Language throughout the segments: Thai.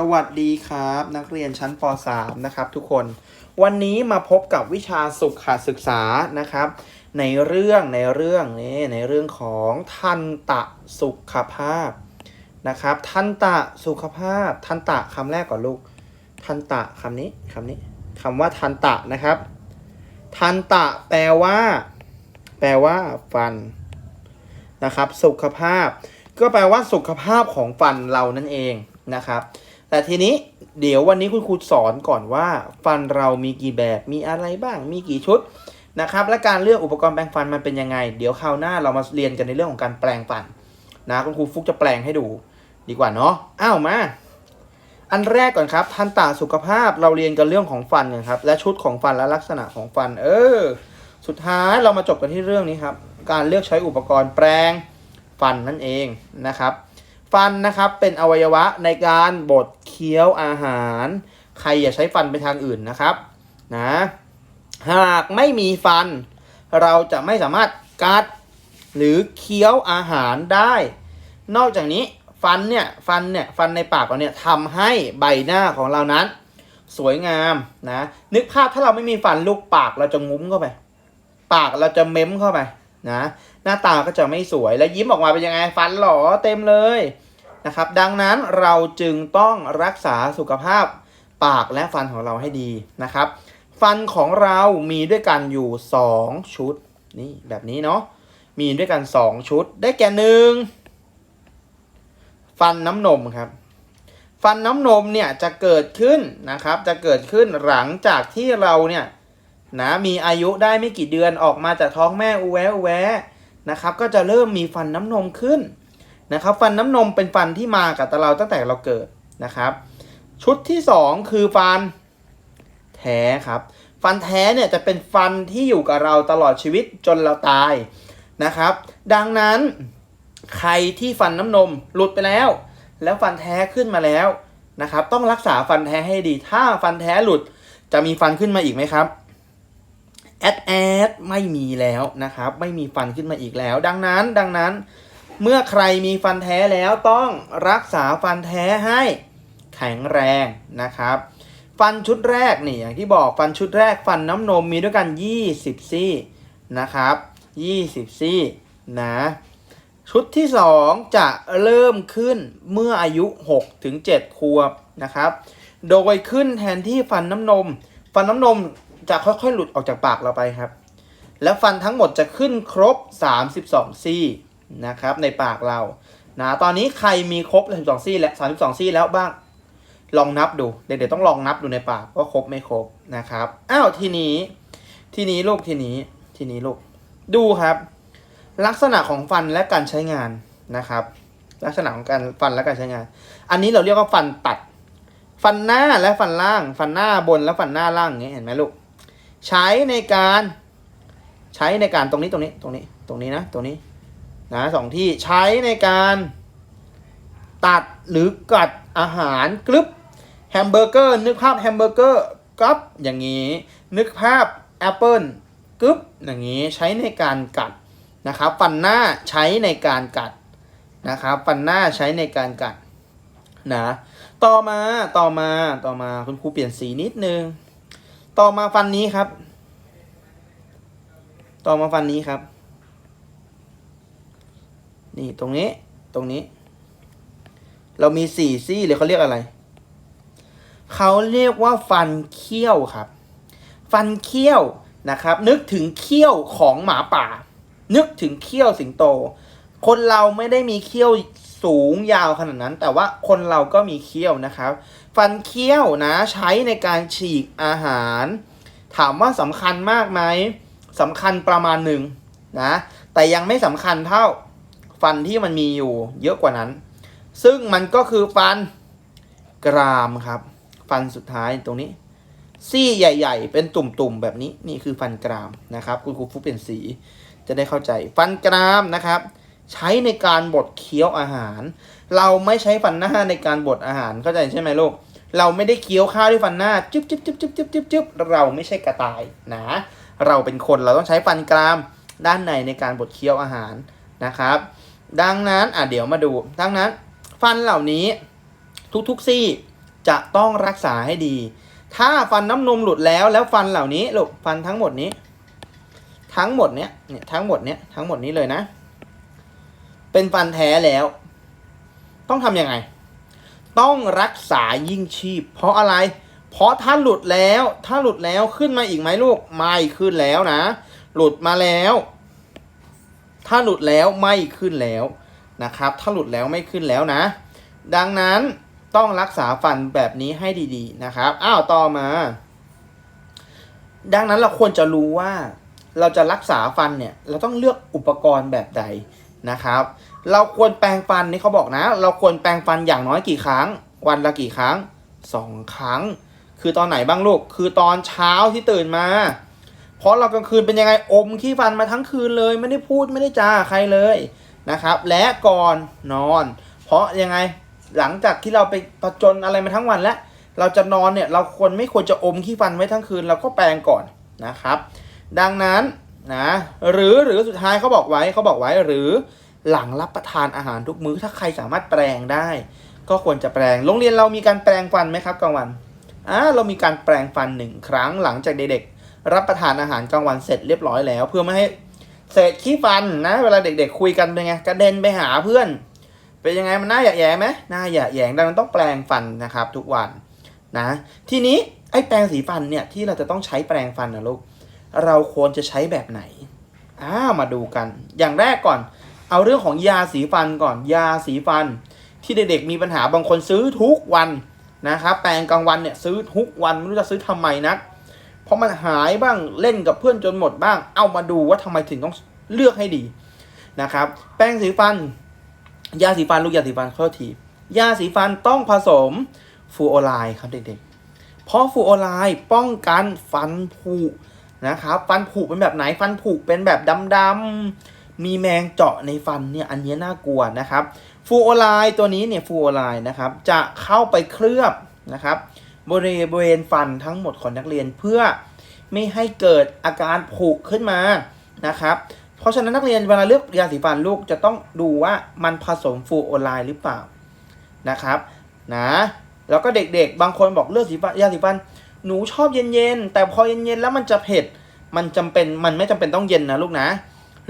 สวัสดีครับ นักเรียนชั้นป .3 นะครับทุกคน วันนี้มาพบกับวิชาสุขศึกษานะครับ ในเรื่องในเรื่องนี้ในเรื่องของทันตะสุขภาพนะครับ ทันตะสุขภาพ ทันตะคำแรกก่อนลูก ทันตะคำนี้คำนี้คำว่าทันตะนะครับ ทันตะแปลว่า แปลว่า ฟันนะครับ สุขภาพ ก็แปลว่าสุขภาพของฟันเรานั่นเองนะครับ แต่ทีนี้เดี๋ยววันนี้คุณครูสอนก่อนว่าฟันเรามีกี่แบบมีอะไรบ้างมีกี่ชุดนะครับและการเลือกอุปกรณ์แปรงฟันมันเป็นยังไง เดี๋ยวคราวหน้าเรามาเรียนกันในเรื่องของการแปรงฟันนะคุณครูฟุกจะแปลงให้ดูดีกว่าเนาะอ้าวมาอันแรกก่อนครับทันตาสุขภาพเราเรียนกันเรื่องของฟันกันครับและชุดของฟันและลักษณะของฟัน เออ สุดท้ายเรามาจบกันที่เรื่องนี้ครับ การเลือกใช้อุปกรณ์แปรงฟันนั่นเองนะครับ ฟันนะครับเป็นอวัยวะในการบดเคี้ยวอาหาร ใครอย่าใช้ฟันไปทางอื่นนะครับนะหากไม่มีฟัน เราจะไม่สามารถกัดหรือเคี้ยวอาหารได้ นอกจากนี้ฟันเนี่ยฟันเนี่ยฟันในปากเราเนี่ยทำให้ใบหน้าของเรานั้น สวยงามนะนึกภาพถ้าเราไม่มีฟันลูกปากเราจะงุ้มเข้าไป ปากเราจะเม้มเข้าไปนะหน้าตาก็จะไม่สวยและยิ้มออกมาเป็นยังไงฟันหลอเต็มเลย นะครับ ดังนั้นเราจึงต้องรักษาสุขภาพปากและฟันของเราให้ดีนะครับ ฟันของเรามีด้วยกันอยู่ 2 ชุดนี่แบบนี้เนาะมีด้วยกัน 2 ชุด ได้แก่หนึ่งฟันน้ำนมครับ ฟันน้ำนมเนี่ยจะเกิดขึ้นนะครับ จะเกิดขึ้นหลังจากที่เราเนี่ยนะมีอายุได้ไม่กี่เดือนออกมาจากท้องแม่อุแวะอุแวะนะครับ ก็จะเริ่มมีฟันน้ำนมขึ้น นะครับ ฟันน้ำนมเป็นฟันที่มากับเราตั้งแต่เราเกิดนะครับ ชุดที่สองคือฟันแท้ครับ ฟันแท้เนี่ยจะเป็นฟันที่อยู่กับเราตลอดชีวิตจนเราตายนะครับ ดังนั้นใครที่ฟันน้ำนมหลุดไปแล้ว แล้วฟันแท้ขึ้นมาแล้วนะครับ ต้องรักษาฟันแท้ให้ดี ถ้าฟันแท้หลุดจะมีฟันขึ้นมาอีกไหมครับแอดแอดไม่มีแล้วนะครับ ไม่มีฟันขึ้นมาอีกแล้ว ดังนั้นดังนั้น เมื่อใครมีฟันแท้แล้วต้องรักษาฟันแท้ให้แข็งแรงนะครับ ฟันชุดแรกนี่อย่างที่บอกฟันชุดแรกฟันน้ำนมมีด้วยกัน 20 ซี่นะครับ20 ซี่นะชุดที่ 2 จะเริ่มขึ้นเมื่ออายุ6ถึง7ขวบนะครับ โดยขึ้นแทนที่ฟันน้ำนม ฟันน้ำนมจะค่อยๆ หลุดออกจากปากเราไปครับ แล้วฟันทั้งหมดจะขึ้นครบ 32 ซี่ นะครับในปากเรานะตอนนี้ใครมีครบ32ซี่และ32ซี่แล้วบ้างลองนับดูเด็กๆต้องลองนับดูในปากว่าครบไม่ครบนะครับอ้าวทีนี้ ทีนี้ลูกทีนี้ทีนี้ลูกดูครับ ลักษณะของฟันและการใช้งานนะครับ ลักษณะของการฟันและการใช้งาน อันนี้เราเรียกว่าฟันตัด ฟันหน้าและฟันล่าง ฟันหน้าบนและฟันหน้าล่างอย่างเงี้ยเห็นไหมลูกใช้ในการ ใช้ในการตรงนี้ตรงนี้ตรงนี้ตรงนี้นะตรงนี้ นะสองที่ใช้ในการตัดหรือกัดอาหารกรึบแฮมเบอร์เกอร์นึกภาพแฮมเบอร์เกอร์กับอย่างนี้ นึกภาพแอปเปิลกรึบอย่างนี้ใช้ในการกัดนะครับฟันหน้าใช้ในการกัดนะครับฟันหน้าใช้ในการกัดนะต่อมาต่อมาต่อมาคุณครูเปลี่ยนสีนิดนึง ต่อมาฟันนี้ครับ ต่อมาฟันนี้ครับ นี่ตรงนี้ตรงนี้ เรามีสี่ซี่หรือเขาเรียกอะไร เขาเรียกว่าฟันเขี้ยวครับ ฟันเขี้ยวนะครับ นึกถึงเขี้ยวของหมาป่า นึกถึงเขี้ยวสิงโต คนเราไม่ได้มีเขี้ยวสูงยาวขนาดนั้น แต่ว่าคนเราก็มีเขี้ยวนะครับ ฟันเคี้ยวนะใช้ในการฉีกอาหาร ถามว่าสำคัญมากไหมสำคัญประมาณหนึ่งนะ แต่ยังไม่สำคัญเท่า ฟันที่มันมีอยู่เยอะกว่านั้น ซึ่งมันก็คือฟันกรามครับ ฟันสุดท้ายตรงนี้ ซี่ใหญ่ ๆ เป็นตุ่มๆแบบนี้นี่คือฟันกรามนะครับ คุณครูฟุกเปลี่ยนสีจะได้เข้าใจ ฟันกรามนะครับ ใช้ในการบดเคี้ยวอาหาร เราไม่ใช้ฟันหน้าในการบดอาหารเข้าใจใช่ไหมลูกเราไม่ได้เคี้ยวข้าวด้วยฟันหน้าจึ๊บจึ๊บจึ๊บจึ๊บจึ๊บจึ๊บจึ๊บเราไม่ใช่กระต่ายนะ เราเป็นคนเราต้องใช้ฟันกรามด้านในในการบดเคี้ยวอาหารนะครับ ดังนั้นอะเดี๋ยวมาดู ดังนั้น ฟันเหล่านี้ทุกๆซี่จะต้องรักษาให้ดี ถ้าฟันน้ำนมหลุดแล้วแล้วฟันเหล่านี้ลูกฟันทั้งหมดนี้ ทั้งหมดเนี้ยเนี่ยทั้งหมดเนี้ยทั้งหมดนี้เลยนะ เป็นฟันแท้แล้ว ต้องทำยังไง ต้องรักษายิ่งชีพ เพราะอะไร เพราะถ้าหลุดแล้ว ถ้าหลุดแล้วขึ้นมาอีกไหมลูกไม่ขึ้นแล้วนะ หลุดมาแล้ว ถ้าหลุดแล้วไม่ขึ้นแล้วนะครับ ถ้าหลุดแล้วไม่ขึ้นแล้วนะ ดังนั้นต้องรักษาฟันแบบนี้ให้ดีๆนะครับ อ้าว ต่อมา ดังนั้นเราควรจะรู้ว่า เราจะรักษาฟันเนี่ย เราต้องเลือกอุปกรณ์แบบใดนะครับ เราควรแปรงฟันนี่เขาบอกนะ เราควรแปรงฟันอย่างน้อยกี่ครั้ง วันละกี่ครั้งสองครั้ง คือตอนไหนบ้างลูก คือตอนเช้าที่ตื่นมา เพราะเรากลางคืนเป็นยังไงอมขี้ฟันมาทั้งคืนเลย ไม่ได้พูดไม่ได้จาใครเลยนะครับ และก่อนนอน เพราะยังไงหลังจากที่เราไปผจญอะไรมาทั้งวันแล้วเราจะนอนเนี่ยเราควรไม่ควรจะอมขี้ฟันไว้ทั้งคืน เราก็แปรงก่อนนะครับ ดังนั้นนะหรือหรือสุดท้ายเขาบอกไว้เขาบอกไว้หรือหลังรับประทานอาหารทุกมื้อถ้าใครสามารถแปรงได้ ก็ควรจะแปรงโรงเรียนเรามีการแปรงฟันไหมครับกลางวันอ่าเรามีการแปรงฟันหนึ่งครั้งหลังจากเด็ก รับประทานอาหารกลางวันเสร็จเรียบร้อยแล้ว เพื่อไม่ให้เศษขี้ฟันนะ เวลาเด็กๆคุยกันเป็นไงกระเด็นไปหาเพื่อน เป็นยังไงมันน่าหยะแยงไหมน่าหยะแยงดังนั้นต้องแปรงฟันนะครับทุกวันนะ ทีนี้ไอ้แปรงสีฟันเนี่ยที่เราจะต้องใช้แปรงฟันนะลูกเราควรจะใช้แบบไหนอ่ามาดูกัน อย่างแรกก่อน เอาเรื่องของยาสีฟันก่อน ยาสีฟัน ที่เด็กๆมีปัญหาบางคนซื้อทุกวันนะครับ แปรงกลางวันเนี่ยซื้อทุกวันไม่รู้จะซื้อทำไมนะ เพราะมันหายบ้างเล่นกับเพื่อนจนหมดบ้าง เอามาดูว่าทำไมถึงต้องเลือกให้ดีนะครับ แปรงสีฟัน ยาสีฟันลูกยาสีฟันข้อทียาสีฟันต้องผสมฟลูออไรด์ครับเด็กๆ เพราะฟลูออไรด์ป้องกันฟันผุนะครับ ฟันผุเป็นแบบไหนฟันผุเป็นแบบดำๆมีแมงเจาะในฟันเนี่ยอันนี้น่ากลัวนะครับฟลูออไรด์ตัวนี้เนี่ยฟลูออไรด์นะครับจะเข้าไปเคลือบนะครับ บริเวณฟันทั้งหมดของนักเรียนเพื่อไม่ให้เกิดอาการผุขึ้นมานะครับ เพราะฉะนั้นนักเรียนเวลาเลือกยาสีฟันลูกจะต้องดูว่ามันผสมฟลูออไรด์หรือเปล่านะครับนะแล้วก็เด็กๆ บางคนบอกเลือกสีฟันยาสีฟัน หนูชอบเย็นๆแต่พอเย็นๆแล้วมันจะเผ็ดมันจำเป็นมันไม่จำเป็นต้องเย็นนะลูกนะ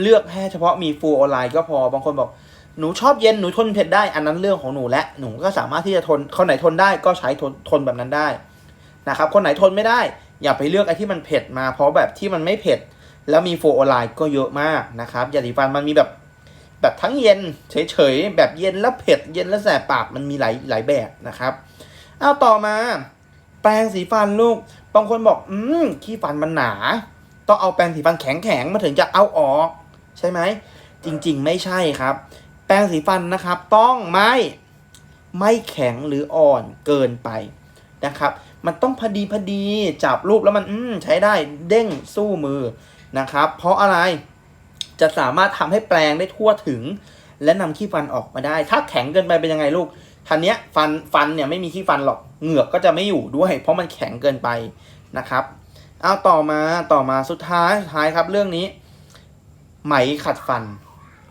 เลือกแค่เฉพาะมีฟลูออไรด์ก็พอบางคนบอก หนูชอบเย็นหนูทนเผ็ดได้อันนั้นเรื่องของหนูและหนูก็สามารถที่จะทนคนไหนทนได้ก็ใช้ทนทนแบบนั้นได้นะครับ คนไหนทนไม่ได้ อย่าไปเลือกไอ้ที่มันเผ็ดมาเพราะแบบที่มันไม่เผ็ด แล้วมีโฟลูออไรด์ก็เยอะมากนะครับยาสีฟันมันมีแบบแบบทั้งเย็นเฉยๆแบบเย็นแล้วเผ็ดเย็นแล้วแสบปากมันมีหลายหลายแบบนะครับเอาต่อมา แปรงสีฟันลูกบางคนบอกอืมขี้ฟันมันหนา ต้องเอาแปรงสีฟันแข็งๆมาถึงจะเอาออก ใช่ไหมจริง ๆ ไม่ใช่ครับ ปรงสีฟันนะครับ ต้องไม่ไม่แข็งหรืออ่อนเกินไปนะครับ มันต้องพอดีพอดีจับรูปแล้วมันอืใช้ได้เด้งสู้มือนะครับ เพราะอะไรจะสามารถทำให้แปรงได้ทั่วถึง และนำขี้ฟันออกมาได้ ถ้าแข็งเกินไปเป็นยังไงลูกทันเนี้ยฟันฟันเนี่ยไม่มีขี้ฟันหรอกเหงือกก็จะไม่อยู่ด้วย เพราะมันแข็งเกินไปนะครับเอาต่อมาต่อมาสุดท้ายสุดท้ายครับเรื่องนี้ ไหมขัดฟัน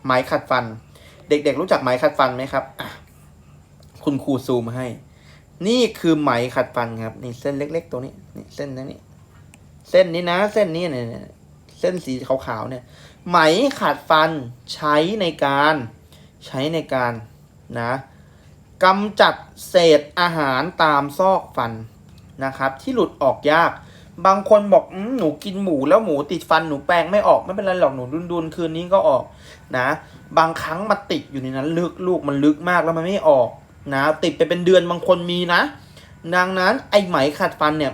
ไหมขัดฟัน เด็กๆรู้จักไหมขัดฟันไหมครับคุณครูซูมให้ นี่คือไหมขัดฟันครับ นี่เส้นเล็ก ๆ ตัวนี้นี่เส้นนี้ เส้นนี้นะ เส้นนี้เนี่ยเส้นสีขาวๆเนี่ย ไหมขัดฟันใช้ในการใช้ในการนะกำจัดเศษอาหารตามซอกฟันนะครับ ที่หลุดออกยาก บางคนบอกอหนูกินหมูแล้วหมูติดฟันหนูแปรงไม่ออกไม่เป็นไรหรอกหนูดุนๆคืนนี้ก็ออกนะ บางครั้งมาติดอยู่ในนั้นลึกลูกมันลึกมากแล้วมันไม่ออกนะ ติดไปเป็นเดือนบางคนมีนะดังนั้นไอ้ไหมขัดฟันเนี่ย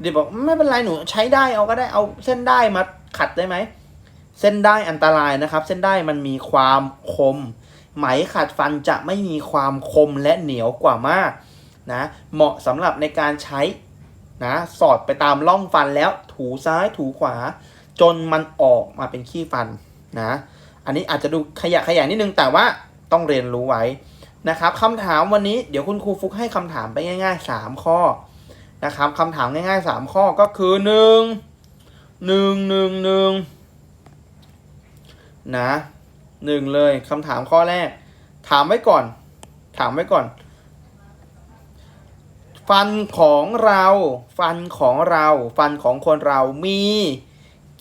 เดี๋ยวบอกไม่เป็นไรหนูใช้ได้เอาก็ได้เอาเส้นได้มาขัดได้ไหมเส้นได้อันตรายนะครับ เส้นได้มันมีความคม ไหมขัดฟันจะไม่มีความคมและเหนียวกว่ามากนะเหมาะสำหรับในการใช้ นะสอดไปตามร่องฟันแล้วถูซ้ายถูขวา จนมันออกมาเป็นขี้ฟันนะอันนี้อาจจะดูขยะขยะนิดนึงแต่ว่าต้องเรียนรู้ไว้นะครับคำถามวันนี้เดี๋ยวคุณครูฟุกให้คำถามไปง่าย ๆ 3 ข้อนะครับคำถามง่าย ๆ 3 ข้อก็คือ 1 1 1 1นะหนึ่งเลยคำถามข้อแรก ถามไว้ก่อน ถามไว้ก่อน ฟันของเรา ฟันของเรา ฟันของคนเรามี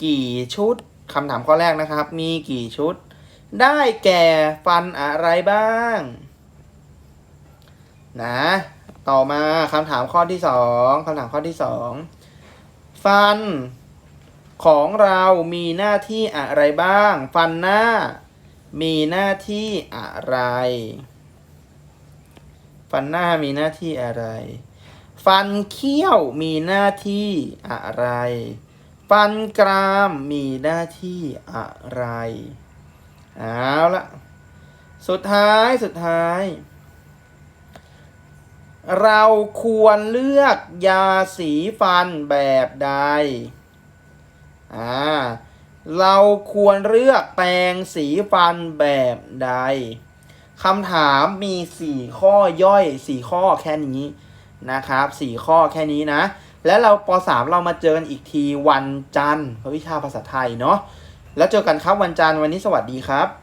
กี่ชุดคำถามข้อแรกนะครับ มีกี่ชุด ได้แก่ฟันอะไรบ้าง นะ ต่อมาคำถามข้อที่สองคำถามข้อที่สองฟันของเรามีหน้าที่อะไรบ้าง ฟันหน้า มีหน้าที่อะไร ฟันหน้ามีหน้าที่อะไร ฟันเคี้ยวมีหน้าที่อะไร ฟันกรามมีหน้าที่อะไรเอาละสุดท้ายสุดท้าย เราควรเลือกยาสีฟันแบบใดอ่าเราควรเลือกแปรงสีฟันแบบใดคำถามมี4ข้อย่อย4ข้อแค่นี้ นะครับ4ข้อแค่นี้นะ แล้วเราป .3 เรามาเจอกันอีกทีวันจันทร์วิชาภาษาไทยเนาะแล้วเจอกันครับวันจันทร์วันนี้สวัสดีครับ